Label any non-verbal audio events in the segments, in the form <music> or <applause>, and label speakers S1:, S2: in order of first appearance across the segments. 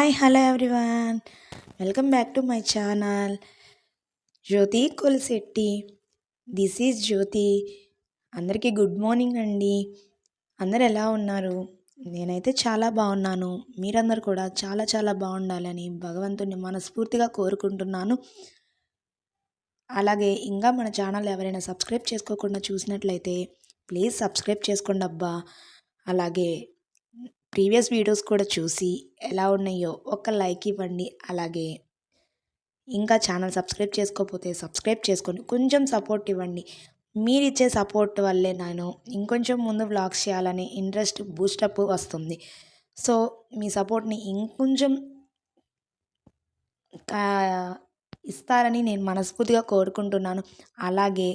S1: Hi hello everyone welcome back to my channel Jyothi Kolisetti this is Jyothi అందరికీ good morning అండి. అందరు ఎలా ఉన్నారు? నేనైతే చాలా బాగున్నాను. మీరందరూ కూడా చాలా చాలా బాగుండాలని భగవంతుని మనస్ఫూర్తిగా కోరుకుంటున్నాను. అలాగే ఇంకా మన ఛానల్ ఎవరైనా సబ్స్క్రైబ్ చేసుకోకుండా చూసినట్లయితే ప్లీజ్ సబ్స్క్రైబ్ చేసుకోండి అబ్బా. అలాగే ప్రీవియస్ వీడియోస్ కూడా చూసి ఎలా ఉన్నాయో ఒక లైక్ ఇవ్వండి. అలాగే ఇంకా ఛానల్ సబ్స్క్రైబ్ చేసుకోకపోతే సబ్స్క్రైబ్ చేసుకొని కొంచెం సపోర్ట్ ఇవ్వండి. మీరు ఇచ్చే సపోర్ట్ వల్లే నేను ఇంకొంచెం ముందు వ్లాగ్స్ చేయాలని ఇంట్రెస్ట్ బూస్టప్ వస్తుంది. సో మీ సపోర్ట్ని ఇంకొంచెం ఇస్తారని నేను మనస్ఫూర్తిగా కోరుకుంటున్నాను. అలాగే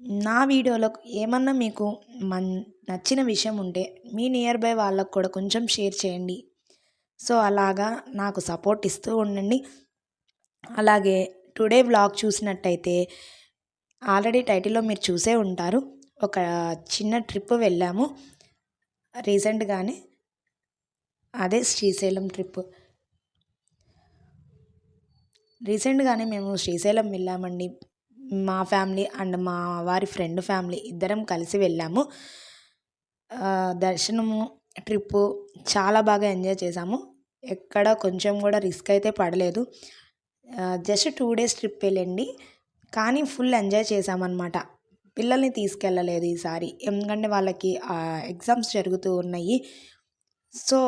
S1: నా వీడియోలో ఏమన్నా మీకు మన్ నచ్చిన విషయం ఉంటే మీ నియర్ బై వాళ్ళకు కూడా కొంచెం షేర్ చేయండి. సో అలాగా నాకు సపోర్ట్ ఇస్తూ ఉండండి. అలాగే టుడే వ్లాగ్ చూసినట్టయితే ఆల్రెడీ టైటిల్లో మీరు చూసే ఉంటారు. ఒక చిన్న ట్రిప్ వెళ్ళాము. రీసెంట్గానే అదే శ్రీశైలం ట్రిప్ రీసెంట్గానే మేము శ్రీశైలం వెళ్ళామండి. మా ఫ్యామిలీ అండ్ మా వారి ఫ్రెండ్ ఫ్యామిలీ ఇద్దరం కలిసి వెళ్ళాము. దర్శనము ట్రిప్పు చాలా బాగా ఎంజాయ్ చేసాము ఎక్కడ కొంచెం కూడా రిస్క్ అయితే పడలేదు. జస్ట్ టూ డేస్ ట్రిప్ వెళ్ళండి. కానీ ఫుల్ ఎంజాయ్ చేసామన్నమాట పిల్లల్ని తీసుకెళ్ళలేదు ఈసారి. ఎందుకంటే వాళ్ళకి ఎగ్జామ్స్ జరుగుతూ ఉన్నాయి. సో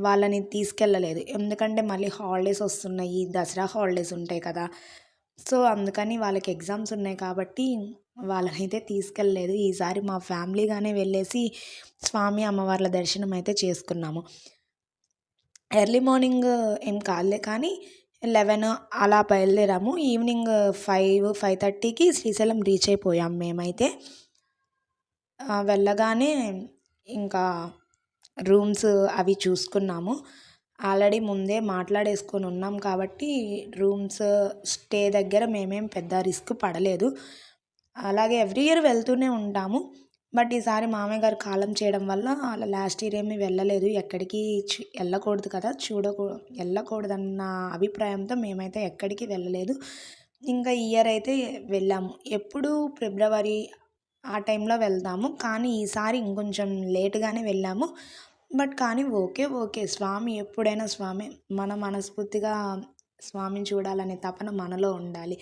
S1: వాళ్ళని తీసుకెళ్ళలేదు. ఎందుకంటే మళ్ళీ హాలిడేస్ వస్తున్నాయి. దసరా హాలిడేస్ ఉంటాయి కదా. సో అందుకని వాళ్ళకి ఎగ్జామ్స్ ఉన్నాయి కాబట్టి వాళ్ళనైతే తీసుకెళ్ళలేదు. ఈసారి మా ఫ్యామిలీగానే వెళ్ళేసి స్వామి అమ్మవార్ల దర్శనం అయితే చేసుకున్నాము. ఎర్లీ మార్నింగ్ ఏం కాలే కానీ లెవెన్ అలా బయలుదేరాము. ఈవినింగ్ ఫైవ్ ఫైవ్ థర్టీకి శ్రీశైలం రీచ్ అయిపోయాం మేమైతే. వెళ్ళగానే ఇంకా రూమ్స్ అవి చూసుకున్నాము. ఆల్రెడీ ముందే మాట్లాడేసుకొని ఉన్నాం కాబట్టి రూమ్స్ స్టే దగ్గర మేమేం పెద్ద రిస్క్ పడలేదు. అలాగే ఎవ్రీ ఇయర్ వెళ్తూనే ఉంటాము. బట్ ఈసారి మామయ్య గారు కాలం చేయడం వల్ల అలా లాస్ట్ ఇయర్ ఏమీ వెళ్ళలేదు. ఎక్కడికి వెళ్ళకూడదు కదా చూడకూ వెళ్ళకూడదన్న అభిప్రాయంతో మేమైతే ఎక్కడికి వెళ్ళలేదు. ఇంకా ఇయర్ అయితే వెళ్ళాము. ఎప్పుడు ఫిబ్రవరి ఆ టైంలో వెళ్తాము. కానీ ఈసారి ఇంకొంచెం లేటుగానే వెళ్ళాము. బట్ కానీ ఓకే ఓకే. స్వామి ఎప్పుడైనా స్వామి మన మనస్ఫూర్తిగా స్వామిని చూడాలనే తపన మనలో ఉండాలి.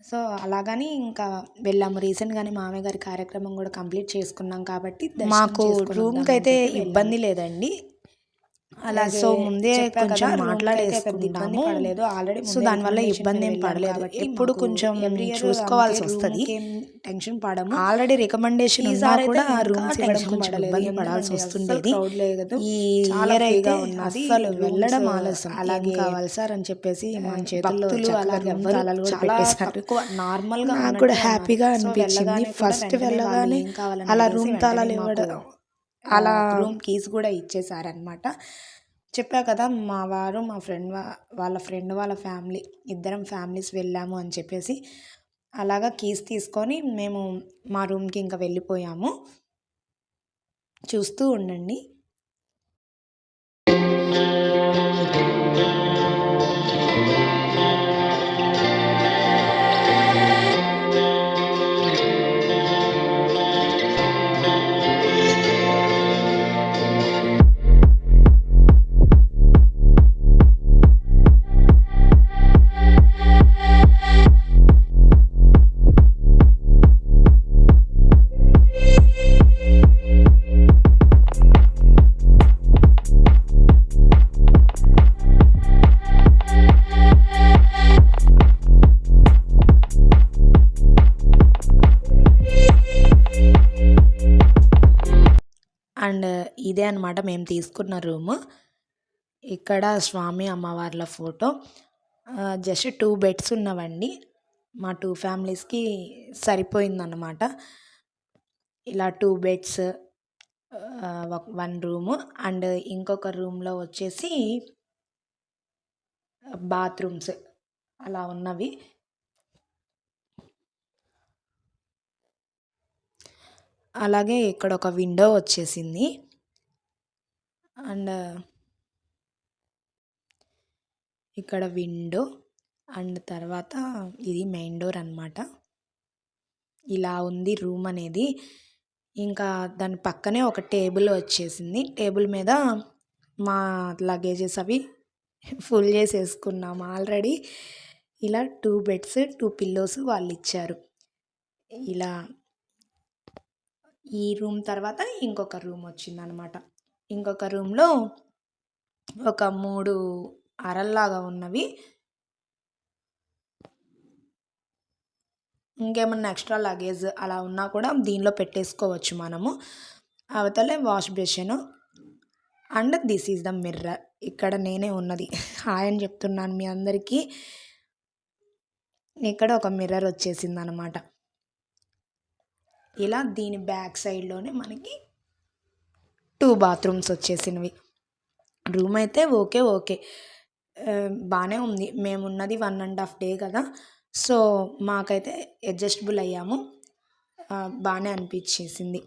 S1: సో అలాగని ఇంకా వెళ్ళాము. రీసెంట్గానే మామయ్య గారి కార్యక్రమం కూడా కంప్లీట్ చేసుకున్నాం కాబట్టి మాకు రూమ్కి అయితే ఇబ్బంది లేదండి. అలాగే సో ముందే కొంచెం మాట్లాడేసుకుంటాము ఆల్రెడీ సో దానివల్ల ఇబ్బంది ఏం పడలేదు ఎప్పుడు కొంచెం చూసుకోవాల్సి వస్తుంది. టెన్షన్ పడము. ఆల్రెడీ రికమెండేషన్ కూడా రూమ్స్ ఇవ్వడం కొంచెం ఇబ్బంది పడాల్సి వస్తుండేది. ఈ ఇయర్ అయితే అసలు వెళ్ళడం ఆలస్యం. అలాగే కావాలి సార్ అని చెప్పేసి మన చేతుల్లో నార్మల్గా నాకు కూడా హ్యాపీగా అనిపించింది. ఫస్ట్ వెళ్ళగానే అలా రూమ్ తాళాలు ఇవ్వడం అలా రూమ్ కీస్ కూడా ఇచ్చేసారనమాట చెప్పా కదా మా వారు మా ఫ్రెండ్ వాళ్ళ ఫ్రెండ్ వాళ్ళ ఫ్యామిలీ ఇద్దరం ఫ్యామిలీస్ వెళ్ళాము అని చెప్పేసి అలాగా కీస్ తీసుకొని మేము మా రూమ్కి ఇంకా వెళ్ళిపోయాము. చూస్తూ ఉండండి. అనమాట మేము తీసుకున్న రూము. ఇక్కడ స్వామి అమ్మవార్ల ఫోటో. జస్ట్ టూ బెడ్స్ ఉన్నవండి. మా టూ ఫ్యామిలీస్కి సరిపోయిందన్నమాట. ఇలా two beds one room. And ఇంకొక రూమ్లో వచ్చేసి బాత్రూమ్స్ అలా ఉన్నవి. అలాగే ఇక్కడ ఒక విండో వచ్చేసింది. అండ్ ఇక్కడ విండో అండ్ తర్వాత ఇది మెయిన్ డోర్ అనమాట ఇలా ఉంది రూమ్ అనేది. ఇంకా దాని పక్కనే ఒక టేబుల్ వచ్చేసింది. టేబుల్ మీద మా లగేజెస్ అవి ఫుల్ చేసేసుకున్నాము ఆల్రెడీ. ఇలా టూ బెడ్స్ టూ పిల్లోస్ వాళ్ళు ఇచ్చారు. ఇలా ఈ రూమ్ తర్వాత ఇంకొక రూమ్ వచ్చిందనమాట ఇంకొక రూమ్లో ఒక మూడు అరల్లాగా ఉన్నవి. ఇంకేమన్నా ఎక్స్ట్రా లగేజ్ అలా ఉన్నా కూడా దీనిలో పెట్టేసుకోవచ్చు మనము. అవతలే wash basin and this is the mirror. ఇక్కడ నేనే ఉన్నది. హాయ్ అని చెప్తున్నాను మీ అందరికీ. ఇక్కడ ఒక మిర్రర్ వచ్చేసింది అనమాట ఇలా దీని బ్యాక్ సైడ్లోనే మనకి టూ బాత్రూమ్స్ వచ్చేసినవి. రూమ్ అయితే ఓకే ఓకే. బాగానే ఉంది. మేము ఉన్నది వన్ అండ్ హాఫ్ డే కదా. సో మాకైతే అడ్జస్టబుల్ అయ్యాము. బాగానే అనిపించేసింది.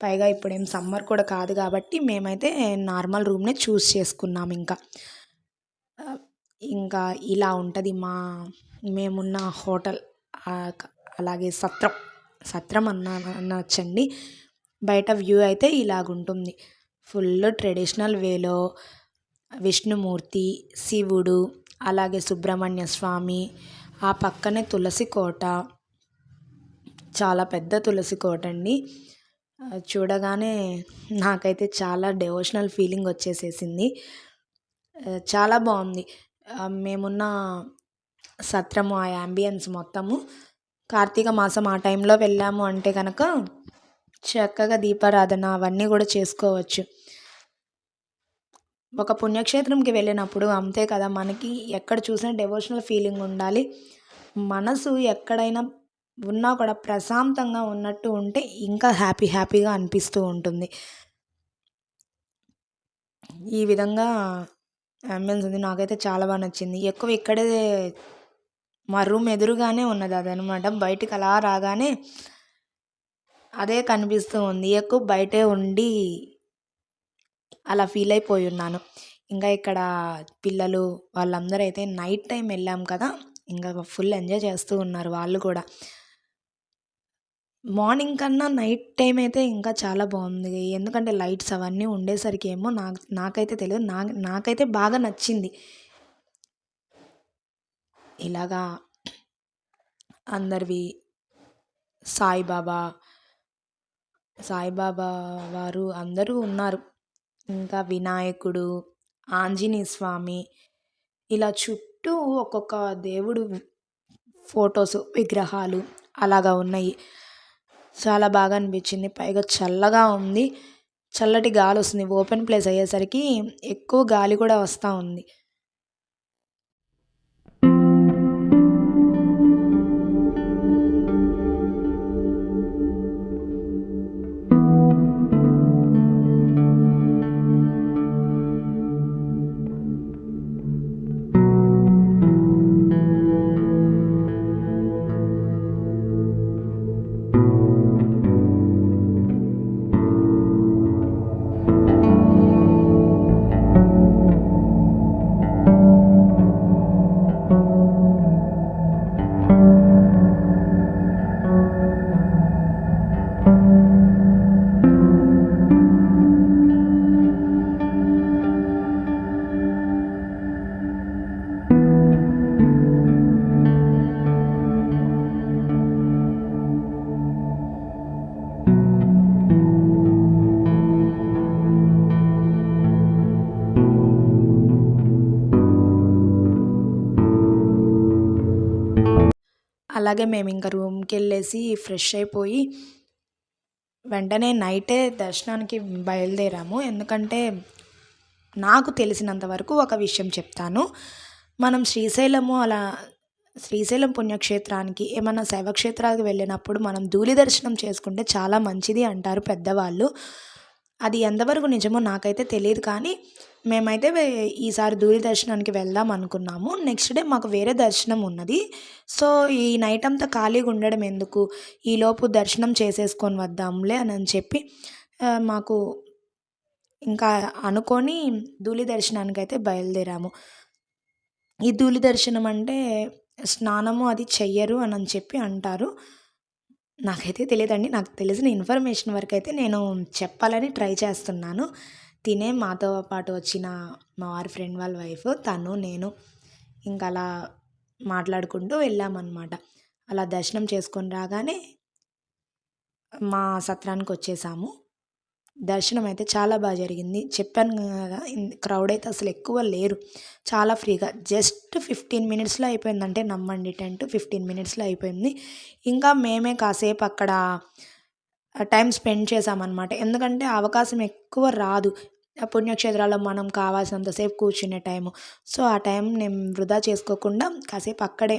S1: పైగా ఇప్పుడు సమ్మర్ కూడా కాదు కాబట్టి మేమైతే నార్మల్ రూమ్నే చూస్ చేసుకున్నాం ఇంకా. ఇంకా ఇలా ఉంటుంది మా మేమున్న హోటల్. అలాగే సత్రం. సత్రం అన్న అనొచ్చండి బయట వ్యూ అయితే ఇలాగుంటుంది. ఫుల్ ట్రెడిషనల్ వేలో విష్ణుమూర్తి శివుడు అలాగే సుబ్రహ్మణ్య స్వామి ఆ పక్కనే తులసి కోట. చాలా పెద్ద తులసి కోట అండి చూడగానే నాకైతే చాలా డివోషనల్ ఫీలింగ్ వచ్చేసేసింది. చాలా బాగుంది. మేమున్న సత్రము ఆ యాంబియన్స్ మొత్తము. కార్తీక మాసం ఆ టైంలో వెళ్ళాము అంటే కనుక చక్కగా దీపారాధన అవన్నీ కూడా చేసుకోవచ్చు. ఒక పుణ్యక్షేత్రంకి వెళ్ళినప్పుడు అంతే కదా మనకి ఎక్కడ చూసినా డెవోషనల్ ఫీలింగ్ ఉండాలి. మనసు ఎక్కడైనా ఉన్నా కూడా ప్రశాంతంగా ఉన్నట్టు ఉంటే ఇంకా హ్యాపీ హ్యాపీగా అనిపిస్తూ ఉంటుంది. ఈ విధంగా అంబులెన్స్ ఉంది. నాకైతే చాలా బాగా నచ్చింది. ఎక్కువ ఇక్కడే మా రూమ్ ఎదురుగానే ఉన్నది అదనమాట. బయటికి అలా రాగానే అదే కనిపిస్తూ ఉంది. ఎక్కువ బయటే ఉండి అలా ఫీల్ అయిపోయి ఉన్నాను. ఇంకా ఇక్కడ పిల్లలు వాళ్ళందరూ అయితే నైట్ టైం వెళ్ళాం కదా ఇంకా ఫుల్ ఎంజాయ్ చేస్తూ ఉన్నారు వాళ్ళు కూడా. మార్నింగ్ కన్నా నైట్ టైం అయితే ఇంకా చాలా బాగుంది. ఎందుకంటే లైట్స్ అవన్నీ ఉండేసరికి ఏమో నాకు నాకైతే తెలియదు. నా నాకైతే బాగా నచ్చింది. ఇలాగా అందరివి సాయిబాబా సాయిబాబా వారు అందరూ ఉన్నారు. ఇంకా వినాయకుడు ఆంజనేయ స్వామి ఇలా చుట్టూ ఒక్కొక్క దేవుడు ఫొటోస్ విగ్రహాలు అలాగా ఉన్నాయి. చాలా బాగా అనిపించింది. పైగా చల్లగా ఉంది. చల్లటి గాలి వస్తుంది. ఓపెన్ ప్లేస్ అయ్యేసరికి ఎక్కువ గాలి కూడా వస్తూ ఉంది. అలాగే మేము ఇంకా రూమ్కి వెళ్ళేసి ఫ్రెష్ అయిపోయి వెంటనే నైటే దర్శనానికి బయలుదేరాము. ఎందుకంటే నాకు తెలిసినంత వరకు ఒక విషయం చెప్తాను. మనం శ్రీశైలము అలా శ్రీశైలం పుణ్యక్షేత్రానికి ఏమైనా శైవక్షేత్రాలకు వెళ్ళినప్పుడు మనం ధూళి దర్శనం చేసుకుంటే చాలా మంచిది అంటారు పెద్దవాళ్ళు. అది ఎంతవరకు నిజమో నాకైతే తెలియదు కానీ మేమైతే ఈసారి దూరి దర్శనానికి వెళ్దాం అనుకున్నాము. నెక్స్ట్ డే మాకు వేరే దర్శనం ఉన్నది. సో ఈ నైట్ అంతా ఖాళీగా ఉండడం ఎందుకు? ఈలోపు దర్శనం చేసేసుకొని వద్దాంలే అని చెప్పి మాకు ఇంకా అనుకొని ధూళి దర్శనానికి అయితే బయలుదేరాము. ఈ ధూళి దర్శనం అంటే స్నానము అది చెయ్యరు అని అని చెప్పి అంటారు. నాకైతే తెలియదండి నాకు తెలిసిన ఇన్ఫర్మేషన్ వరకు అయితే నేను చెప్పాలని ట్రై చేస్తున్నాను. తినే మాతో పాటు వచ్చిన మా వారి ఫ్రెండ్ వాళ్ళ వైఫ్ తను నేను ఇంకా అలా మాట్లాడుకుంటూ వెళ్ళామన్నమాట. అలా దర్శనం చేసుకొని రాగానే మా సత్రానికి వచ్చేసాము. దర్శనం అయితే చాలా బాగా జరిగింది. చెప్పాను కదా క్రౌడ్ అయితే అసలు ఎక్కువ లేరు. చాలా ఫ్రీగా. జస్ట్ ఫిఫ్టీన్ మినిట్స్లో అయిపోయిందంటే నమ్మండి. టెన్ టు ఫిఫ్టీన్ మినిట్స్లో అయిపోయింది. ఇంకా మేమే కాసేపు అక్కడ టైం స్పెండ్ చేసామన్నమాట ఎందుకంటే అవకాశం ఎక్కువ రాదు. పుణ్యక్షేత్రాల్లో మనం కావాల్సినంతసేపు కూర్చునే టైము. సో ఆ టైం నేను వృధా చేసుకోకుండా కాసేపు అక్కడే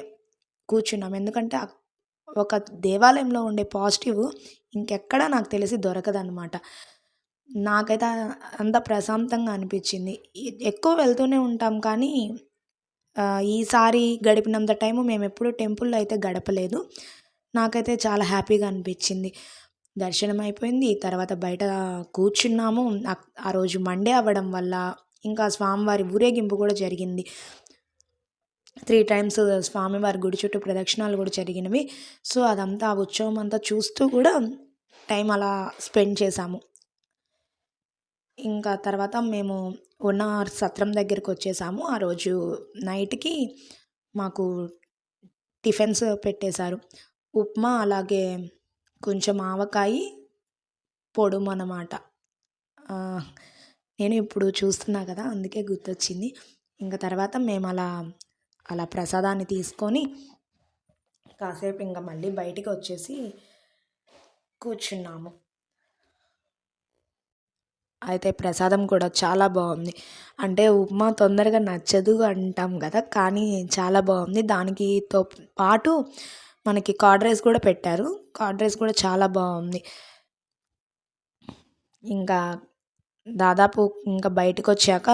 S1: కూర్చున్నాం. ఎందుకంటే ఒక దేవాలయంలో ఉండే పాజిటివ్ ఇంకెక్కడా నాకు తెలిసి దొరకదన్నమాట. నాకైతే అంత ప్రశాంతంగా అనిపించింది. ఎక్కువ వెళ్తూనే ఉంటాం కానీ ఈసారి గడిపినంత టైము మేము ఎప్పుడు టెంపుల్లో అయితే గడపలేదు. నాకైతే చాలా హ్యాపీగా అనిపించింది. దర్శనం అయిపోయింది. తర్వాత బయట కూర్చున్నాము. ఆ రోజు మండే అవ్వడం వల్ల ఇంకా స్వామివారి ఊరేగింపు కూడా జరిగింది. త్రీ టైమ్స్ స్వామివారి గుడి చుట్టూ ప్రదక్షిణాలు కూడా జరిగినవి. సో అదంతా ఆ ఉత్సవం అంతా చూస్తూ కూడా టైం అలా స్పెండ్ చేశాము ఇంకా తర్వాత మేము ఉన్న సత్రం దగ్గరికి వచ్చేసాము. ఆ రోజు నైట్కి మాకు టిఫిన్స్ పెట్టేశారు. ఉప్మా అలాగే కొంచెం ఆవకాయి పొడుము అన్నమాట నేను ఇప్పుడు చూస్తున్నా కదా అందుకే గుర్తొచ్చింది. ఇంకా తర్వాత మేము అలా అలా ప్రసాదాన్ని తీసుకొని కాసేపు ఇంకా మళ్ళీ బయటికి వచ్చేసి కూర్చున్నాము. అయితే ప్రసాదం కూడా చాలా బాగుంది. అంటే ఉప్మా తొందరగా నచ్చదు అంటాం కదా కానీ చాలా బాగుంది. దానికితో పాటు మనకి కర్డ్ రైస్ కూడా పెట్టారు. కర్డ్ రైస్ కూడా చాలా బాగుంది. ఇంకా దాదాపు ఇంకా బయటకు వచ్చాక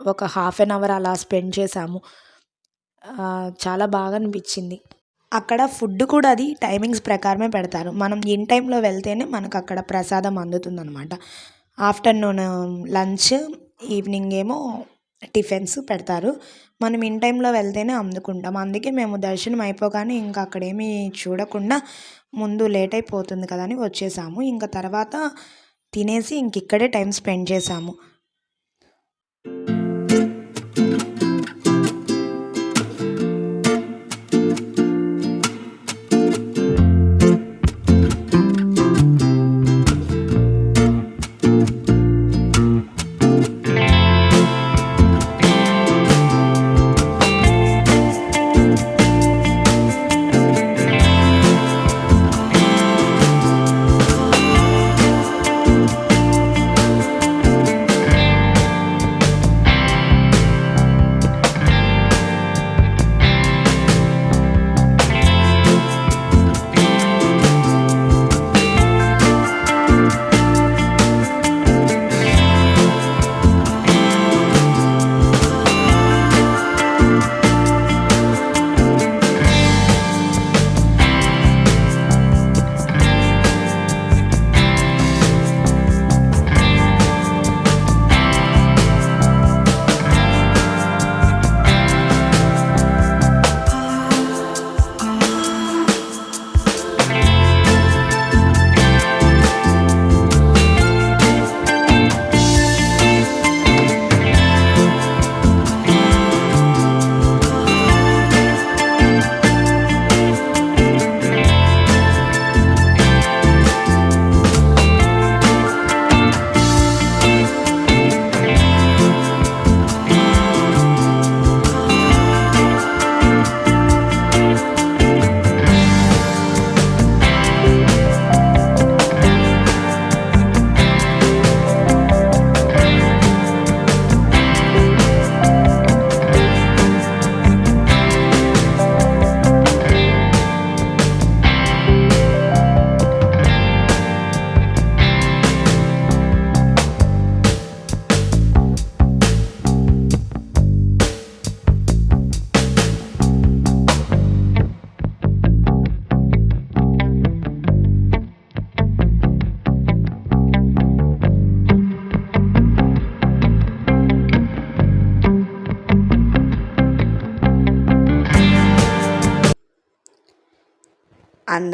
S1: ఒక హాఫ్ అన్ అవర్ అలా స్పెండ్ చేసాము. చాలా బాగా అనిపించింది. అక్కడ ఫుడ్ కూడా అది టైమింగ్స్ ప్రకారమే పెడతారు. మనం ఇన్ టైంలో వెళ్తేనే మనకు అక్కడ ప్రసాదం అందుతుందన్నమాట. ఆఫ్టర్నూన్ లంచ్ ఈవినింగ్ ఏమో టిఫిన్స్ పెడతారు. మనం ఇన్ టైంలో వెళ్తేనే అందుకుంటాం అందుకే మేము దర్శనం అయిపోగానే ఇంకా అక్కడేమీ చూడకుండా ముందు లేట్ అయిపోతుంది కదా అని వచ్చేసాము. ఇంకా తర్వాత తినేసి ఇంక ఇక్కడే టైం స్పెండ్ చేసాము.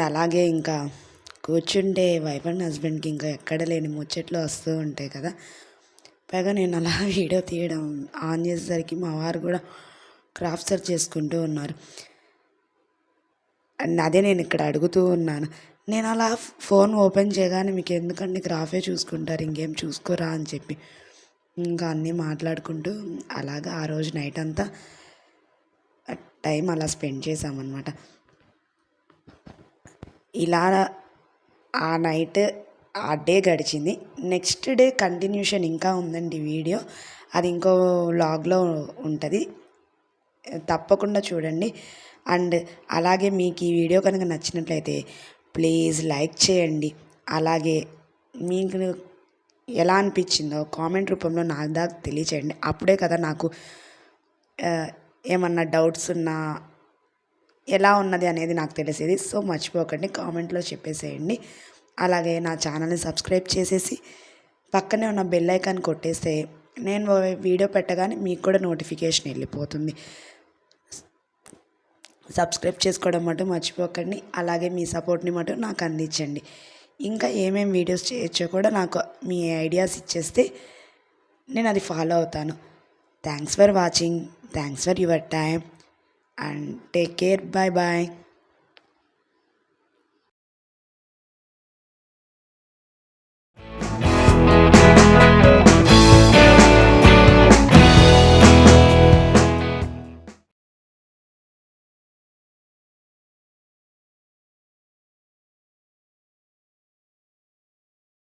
S2: అండ్ అలాగే ఇంకా కూర్చుంటే వైఫ్ అండ్ హస్బెండ్కి ఇంకా ఎక్కడ లేని ముచ్చట్లు వస్తూ ఉంటాయి కదా. పైగా నేను అలా <laughs> వీడియో తీయడం ఆన్ చేసేసరికి మా వారు కూడా క్రాఫ్ట్ సెర్చ్ చేసుకుంటూ ఉన్నారు. అండ్ అదే నేను ఇక్కడ అడుగుతూ ఉన్నాను. నేను అలా ఫోన్ ఓపెన్ చేయగానే మీకు ఎందుకండి గ్రాఫే చూసుకుంటారు? ఇంకేం చూసుకోరా అని చెప్పి ఇంకా అన్నీ మాట్లాడుకుంటూ అలాగా ఆ రోజు నైట్ అంతా టైం అలా స్పెండ్ చేసామన్నమాట ఇలా ఆ నైట్ ఆ డే గడిచింది. నెక్స్ట్ డే కంటిన్యూషన్ ఇంకా ఉందండి వీడియో. అది ఇంకో వ్లాగ్లో ఉంటుంది. తప్పకుండా చూడండి. అండ్ అలాగే మీకు ఈ వీడియో కనుక నచ్చినట్లయితే ప్లీజ్ లైక్ చేయండి. అలాగే మీకు ఎలా అనిపించిందో కామెంట్ రూపంలో నాకు దాకా తెలియచేయండి. అప్పుడే కదా నాకు ఏమన్నా డౌట్స్ ఉన్నా ఎలా ఉన్నది అనేది నాకు తెలిసేది. సో మర్చిపోకండి. కామెంట్లో చెప్పేసేయండి. అలాగే నా ఛానల్ని సబ్స్క్రైబ్ చేసేసి పక్కనే ఉన్న బెల్ ఐకాన్ కొట్టేస్తే నేను వీడియో పెట్టగానే మీకు కూడా నోటిఫికేషన్ వెళ్ళిపోతుంది. సబ్స్క్రైబ్ చేసుకోవడం మటు మర్చిపోకండి. అలాగే మీ సపోర్ట్ని మటు నాకు అందించండి. ఇంకా ఏమేమి వీడియోస్ చేయొచ్చో కూడా నాకు మీ ఐడియాస్ ఇచ్చేస్తే నేను అది ఫాలో అవుతాను. Thanks for watching. Thanks for your time. and take care. Bye bye.